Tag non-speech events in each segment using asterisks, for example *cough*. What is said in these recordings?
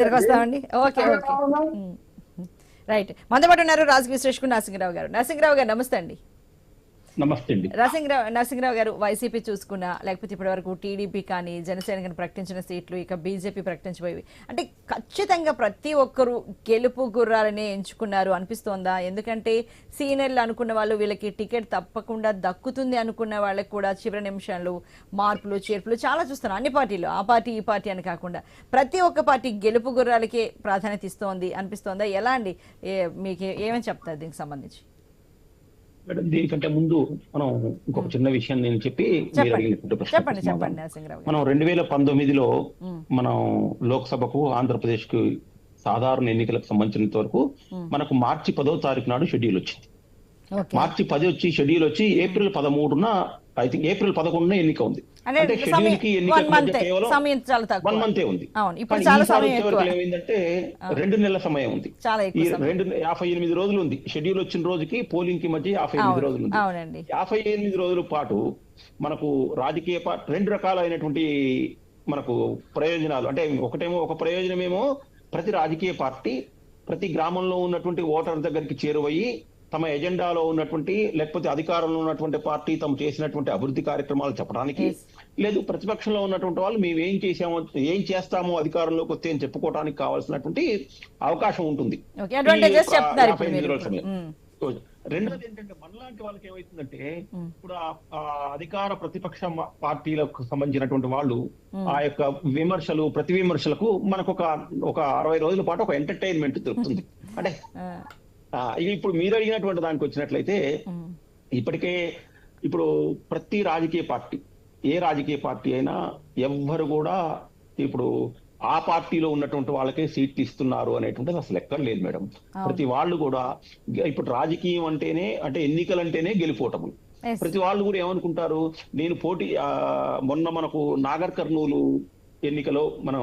దగ్గరకు వస్తామండి? Okay okay. Right మనతో పాటు ఉన్నారు రాజకీయ విశ్లేషకుడు నరసింహరావు గారు. నరసింహరావు గారు నమస్తే అండి. నమస్తే అండి. నరసింహరావు నరసింహరావు గారు వైసీపీ చూసుకున్నా లేకపోతే ఇప్పటి వరకు టీడీపీ కానీ జనసేన కానీ ప్రకటించిన సీట్లు ఇక బీజేపీ ప్రకటించబోయేవి అంటే ఖచ్చితంగా ప్రతి ఒక్కరు గెలుపు గుర్రాలనే ఎంచుకున్నారు అనిపిస్తోందా? ఎందుకంటే సీనియర్లు అనుకున్న వాళ్ళు వీళ్ళకి టికెట్ తప్పకుండా దక్కుతుంది అనుకున్న వాళ్ళకి కూడా చివరి నిమిషాలు మార్పులు చేర్పులు చాలా చూస్తున్నారు. అన్ని పార్టీలు ఆ పార్టీ ఈ పార్టీ అని కాకుండా. ప్రతి ఒక్క పార్టీ గెలుపు గుర్రాలకే ప్రాధాన్యత ఇస్తోంది అనిపిస్తోందా? ఎలా అండి? మీకు ఏమని చెప్తారు దీనికి సంబంధించి? మేడం దీనికంటే ముందు మనం ఇంకొక చిన్న విషయం నేను చెప్పి మీరు అడిగినటువంటి గారు. మనం రెండు వేల పంతొమ్మిదిలో మ్మ్. మనం లోక్సభకు ఆంధ్రప్రదేశ్కు సాధారణ ఎన్నికలకు సంబంధించినంత వరకు మనకు మార్చి పదో తారీఖు నాడు షెడ్యూల్ వచ్చింది. మార్చి పది వచ్చి షెడ్యూల్ వచ్చి ఏప్రిల్ పదమూడున ఐ థింక్ ఏప్రిల్ పదకొండున ఎన్నిక ఉంది. అంటే షెడ్యూల్కి ఎన్నిక వన్ మంత్ ఉంది. ఏమైందంటే రెండు నెలల సమయం ఉంది. ఈ రెండు యాభై ఎనిమిది రోజులు ఉంది. షెడ్యూల్ వచ్చిన రోజుకి పోలింగ్కి మధ్య యాభై ఎనిమిది రోజులు ఉంది. యాభై ఎనిమిది రోజుల పాటు మనకు రాజకీయ పార్టీ రెండు రకాలైనటువంటి మనకు ప్రయోజనాలు. అంటే ఒకటేమో ఒక ప్రయోజనమేమో ప్రతి రాజకీయ పార్టీ ప్రతి గ్రామంలో ఉన్నటువంటి ఓటర్ దగ్గరికి చేరువయ్యి తమ ఎజెండాలో ఉన్నటువంటి లేకపోతే అధికారంలో ఉన్నటువంటి పార్టీ తమ చేసినటువంటి అభివృద్ధి కార్యక్రమాలు చెప్పడానికి. లేదు ప్రతిపక్షంలో ఉన్నటువంటి వాళ్ళు మేము ఏం చేసామో ఏం చేస్తామో అధికారంలోకి వస్తే అని చెప్పుకోవడానికి కావాల్సినటువంటి అవకాశం ఉంటుంది. ఉమ్, రెండోది ఏంటంటే మనలాంటి వాళ్ళకి ఏమైతుందంటే మ్మ్. ఇప్పుడు అధికార ప్రతిపక్ష పార్టీలకు సంబంధించినటువంటి వాళ్ళు మ్మ్. ఆ యొక్క విమర్శలు ప్రతి విమర్శలకు మనకు ఒక ఒక అరవై రోజుల పాటు ఒక ఎంటర్టైన్మెంట్ దొరుకుతుంది *laughs* అంటే ఇప్పుడు మీరు అడిగినటువంటి దానికి వచ్చినట్లయితే ఇప్పటికే ఇప్పుడు ప్రతి రాజకీయ పార్టీ ఏ రాజకీయ పార్టీ అయినా ఎవ్వరు కూడా ఇప్పుడు ఆ పార్టీలో ఉన్నటువంటి వాళ్ళకే సీట్లు ఇస్తున్నారు అనేటువంటిది అసలు ఎక్కడ లేదు మేడం. ప్రతి వాళ్ళు కూడా ఇప్పుడు రాజకీయం అంటేనే అంటే ఎన్నికలు అంటేనే గెలిపోవటము. ప్రతి వాళ్ళు కూడా ఏమనుకుంటారు? నేను పోటీ మొన్న మనకు నాగర్ కర్నూలు ఎన్నికలో మనం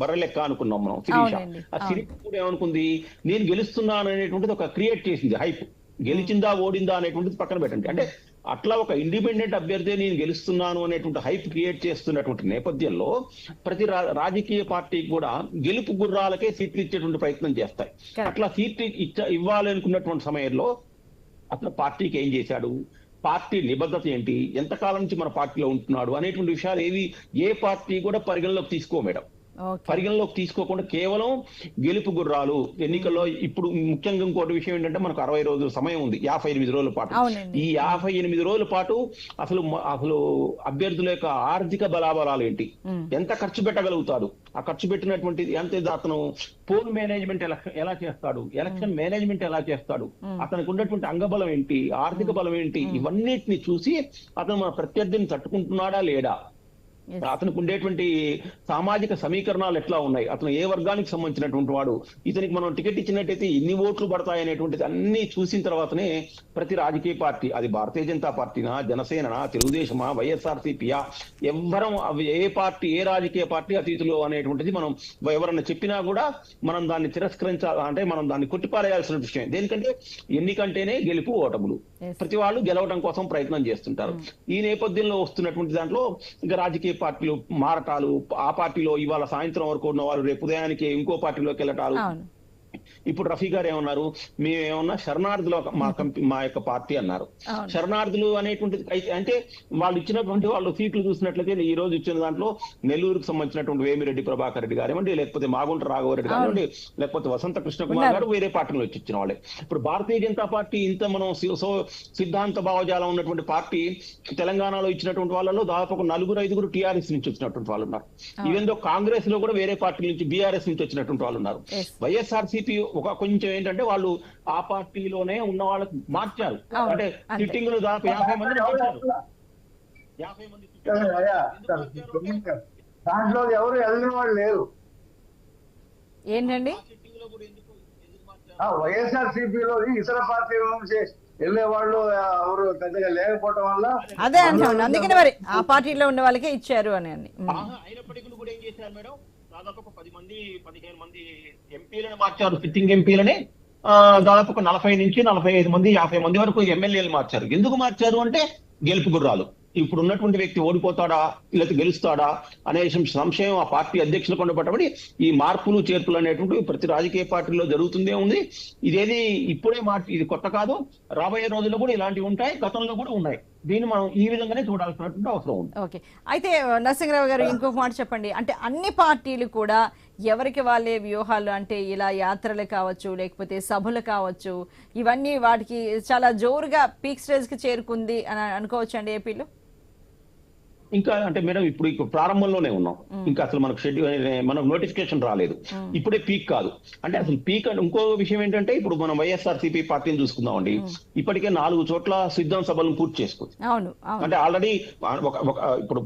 బర్రెలెక్క అనుకున్నాం మనం శిరీష ఆ శిరీష కూడా ఏమనుకుంది? నేను గెలుస్తున్నాను అనేటువంటిది ఒక క్రియేట్ చేసింది హైప్ గెలిచిందా ఓడిందా అనేటువంటిది పక్కన పెట్టండి. అంటే అట్లా ఒక ఇండిపెండెంట్ అభ్యర్థి నేను గెలుస్తున్నాను అనేటువంటి హైప్ క్రియేట్ చేస్తున్నటువంటి నేపథ్యంలో ప్రతి రాజకీయ పార్టీకి కూడా గెలుపు గుర్రాలకే సీట్లు ఇచ్చేటువంటి ప్రయత్నం చేస్తాయి. అట్లా సీట్లు ఇచ్చ ఇవ్వాలనుకున్నటువంటి సమయంలో అతను పార్టీకి ఏం చేశాడు? పార్టీ నిబద్ధత ఏంటి? ఎంతకాలం నుంచి మన పార్టీలో ఉంటున్నాడు? అనేటువంటి విషయాలు ఏవి ఏ పార్టీ కూడా పరిగణలోకి తీసుకో మేడం. పరిగణలోకి తీసుకోకుండా కేవలం గెలుపు గుర్రాలు ఎన్నికల్లో ఇప్పుడు ముఖ్యంగా ఇంకోటి విషయం ఏంటంటే మనకు అరవై రోజుల సమయం ఉంది యాభై ఎనిమిది రోజుల పాటు. ఈ యాభై ఎనిమిది రోజుల పాటు అసలు అసలు అభ్యర్థుల యొక్క ఆర్థిక బలాబలాలు ఏంటి? ఎంత ఖర్చు పెట్టగలుగుతాడు ఆ ఖర్చు పెట్టినటువంటి ఎంత అతను పోల్ మేనేజ్మెంట్ ఎలా ఎలా చేస్తాడు? ఎలక్షన్ మేనేజ్మెంట్ ఎలా చేస్తాడు? అతనికి ఉన్నటువంటి అంగబలం ఏంటి? ఆర్థిక బలం ఏంటి? ఇవన్నిటిని చూసి అతను మన ప్రత్యర్థిని తట్టుకుంటున్నాడా లేడా. అతనికి ఉండేటువంటి సామాజిక సమీకరణాలు ఎట్లా ఉన్నాయి? అతను ఏ వర్గానికి సంబంధించినటువంటి వాడు? ఇతనికి మనం టికెట్ ఇచ్చినట్టయితే ఎన్ని ఓట్లు పడతాయి అనేటువంటిది అన్ని చూసిన తర్వాతనే ప్రతి రాజకీయ పార్టీ అది భారతీయ జనతా పార్టీనా జనసేననా తెలుగుదేశమా వైఎస్ఆర్సీపీయా ఎవ్వరం అవి ఏ పార్టీ ఏ రాజకీయ పార్టీ అతీతులు అనేటువంటిది మనం ఎవరన్నా చెప్పినా కూడా మనం దాన్ని తిరస్కరించాలంటే మనం దాన్ని కొట్టిపారేయాల్సిన విషయం. దేనికంటే ఎన్నికంటేనే గెలుపు ఓటములు. ప్రతి వాళ్ళు గెలవడం కోసం ప్రయత్నం చేస్తుంటారు. ఈ నేపథ్యంలో వస్తున్నటువంటి దాంట్లో ఇంకా రాజకీయ పార్టీలు మారటాలు ఆ పార్టీలో ఇవాళ సాయంత్రం వరకు ఉన్న వాళ్ళు రేపు ఉదయానికి ఇంకో పార్టీలోకి వెళ్ళటాలు ఇప్పుడు రఫీ గారు ఏమన్నారు? మేమేమన్నా శరణార్థులు మా కంపెనీ మా యొక్క పార్టీ అన్నారు. శరణార్థులు అనేటువంటిది అయితే అంటే వాళ్ళు ఇచ్చినటువంటి వాళ్ళు సీట్లు చూసినట్లయితే ఈ రోజు ఇచ్చిన దాంట్లో నెల్లూరుకు సంబంధించినటువంటి వేమిరెడ్డి ప్రభాకర్ రెడ్డి గారేమండి లేకపోతే మాగుంట రాఘవరెడ్డి కానివ్వండి లేకపోతే వసంత కృష్ణ కుమార్. గారు వేరే పార్టీలో వచ్చి ఇచ్చిన వాళ్ళే. ఇప్పుడు భారతీయ జనతా పార్టీ ఇంత మనం సిద్ధాంత భావజాలం ఉన్నటువంటి పార్టీ తెలంగాణలో ఇచ్చినటువంటి వాళ్ళలో దాదాపు ఒక నలుగురు ఐదుగురు టీఆర్ఎస్ నుంచి వచ్చినటువంటి వాళ్ళు ఉన్నారు. ఈవెన్ కాంగ్రెస్లో కూడా వేరే పార్టీ నుంచి బీఆర్ఎస్ నుంచి వచ్చినటువంటి వాళ్ళు ఉన్నారు. Yes. వైఎస్ఆర్సీపీ ఒక కొంచెం ఏంటంటే వాళ్ళు ఆ పార్టీలోనే ఉన్న వాళ్ళకి మార్చారు. అంటే. సిట్టింగ్ దాదాపు యాభై మంది మార్చారు. యాభై మంది అంటే దాంట్లో ఎవరు వెళ్ళిన వాళ్ళు లేరు. ఏంటండి? ఆ సిట్టింగులో కూడా ఎందుకు ఎందుకు మార్చారు? ఆ వైఎస్ఆర్ సిపిలో ఇతర పార్టీల నుంచి వెళ్ళే వాళ్ళు ఎవరు పెద్దగా లేకపోవటం వల్ల అదే అంటున్నాను. అందుకని మరి ఆ పార్టీలో ఉన్న వాళ్ళకే ఇచ్చారు అని అయినప్పటికీ కూడా ఏం చేశారు మేడం? దాదాపు ఒక పది మంది పదిహేను మంది ఎంపీలను మార్చారు. సిట్టింగ్ ఎంపీలని ఆ, దాదాపు ఒక నలభై నుంచి నలభై ఐదు మంది యాభై మంది వరకు ఎమ్మెల్యేలు మార్చారు. ఎందుకు మార్చారు అంటే గెలుపు గుర్రాలు. ఇప్పుడు ఉన్నటువంటి వ్యక్తి ఓడిపోతాడా లేకపోతే గెలుస్తాడా అనే సంశయం ఆ పార్టీ అధ్యక్షులు ఉండబట్టి ఈ మార్పులు చేర్పులు అనేటువంటి ప్రతి రాజకీయ పార్టీలో జరుగుతుందే ఉంది. ఇదేది ఇప్పుడే మార్పు ఇది కొత్త కాదు. రాబోయే రోజుల్లో కూడా ఇలాంటివి ఉంటాయి గతంలో కూడా ఉన్నాయి. దీన్ని మనం ఈ విధంగానే చూడాల్సినటువంటి అవసరం ఉంది. ఓకే. అయితే నరసింహరావు గారు ఇంకొక మాట చెప్పండి. అంటే అన్ని పార్టీలు కూడా ఎవరికి వాళ్ళే వ్యూహాలు అంటే ఇలా యాత్రలు కావచ్చు లేకపోతే సభలు కావచ్చు ఇవన్నీ వాటికి చాలా జోరుగా పీక్ స్టేజ్కి చేరుకుంది అని అనుకోవచ్చు అండి ఏపీలో? ఇంకా అంటే మేడం ఇప్పుడు ప్రారంభంలోనే ఉన్నాం. ఇంకా అసలు మనకు షెడ్యూల్ మనకు నోటిఫికేషన్ రాలేదు. ఇప్పుడే పీక్ కాదు. అంటే అసలు పీక్ అంటే ఇంకో విషయం ఏంటంటే ఇప్పుడు మనం వైఎస్ఆర్ సిపి పార్టీని చూసుకుందామండి. ఇప్పటికే నాలుగు చోట్ల సిద్ధం సభలను పూర్తి చేసుకుంది అవును అంటే ఆల్రెడీ ఒక ఇప్పుడు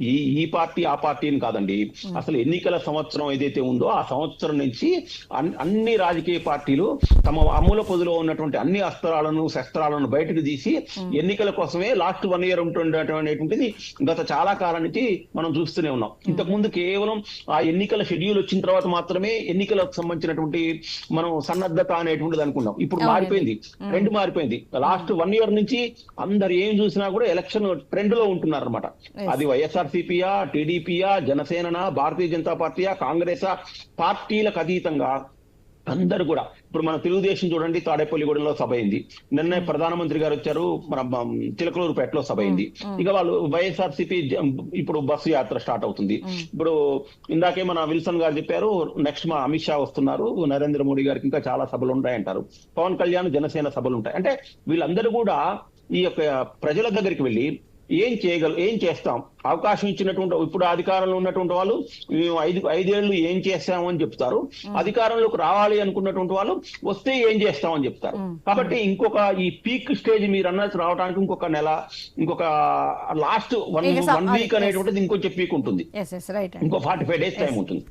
ఈ ఈ పార్టీ ఆ పార్టీ అని కాదండి. అసలు ఎన్నికల సంవత్సరం ఏదైతే ఉందో ఆ సంవత్సరం నుంచి అన్- అన్ని రాజకీయ పార్టీలు తమ అమ్ముల పొదిలో ఉన్నటువంటి అన్ని అస్త్రాలను శస్త్రాలను బయటకు తీసి ఎన్నికల కోసమే లాస్ట్ వన్ ఇయర్ ఉంటుండేటువంటిది గత చాలా కాలం నుంచి మనం చూస్తూనే ఉన్నాం. ఇంతకు ముందు కేవలం ఆ ఎన్నికల షెడ్యూల్ వచ్చిన తర్వాత మాత్రమే ఎన్నికలకు సంబంధించినటువంటి మనం సన్నద్ధత అనేటువంటిది అనుకున్నాం. ఇప్పుడు. మారిపోయింది. ట్రెండ్ మారిపోయింది. లాస్ట్ వన్ ఇయర్ నుంచి అందరు ఏం చూసినా కూడా ఎలక్షన్ ట్రెండ్లో ఉంటున్నారు అనమాట. అది వైఎస్ఆర్ సిపియా టీడీపీయా జనసేన భారతీయ జనతా పార్టీయా కాంగ్రెస్ పార్టీలకు అతీతంగా అందరు కూడా. ఇప్పుడు మన తెలుగుదేశం చూడండి తాడేపల్లిగూడెంలో సభ అయింది. నిన్న ప్రధానమంత్రి గారు వచ్చారు మన చిలకలూరుపేటలో సభ అయింది. ఇక వాళ్ళు వైఎస్ఆర్ సిపి ఇప్పుడు బస్సు యాత్ర స్టార్ట్ అవుతుంది. ఇప్పుడు ఇందాకే మన విల్సన్ గారు చెప్పారు నెక్స్ట్ మా అమిత్ షా వస్తున్నారు నరేంద్ర మోడీ గారికి ఇంకా చాలా సభలు ఉంటాయంటారు. పవన్ కళ్యాణ్ జనసేన సభలు ఉంటాయి. అంటే వీళ్ళందరూ కూడా ఈ యొక్క ప్రజల దగ్గరికి వెళ్ళి ఏం చేయగల ఏం చేస్తాం? అవకాశం ఇచ్చినటువంటి ఇప్పుడు అధికారంలో ఉన్నటువంటి వాళ్ళు మేము ఐదు ఐదేళ్ళు ఏం చేస్తాము అని చెప్తారు. అధికారంలోకి రావాలి అనుకున్నటువంటి వాళ్ళు వస్తే ఏం చేస్తామని చెప్తారు. కాబట్టి ఇంకొక ఈ పీక్ స్టేజ్ మీరు అన్నట్టు రావడానికి ఇంకొక నెల ఇంకొక లాస్ట్ వన్ వన్ వీక్. అనేటువంటిది ఇంకొంచెం పీక్ ఉంటుంది. ఇంకో ఫార్టీ ఫైవ్ డేస్ టైం ఉంటుంది.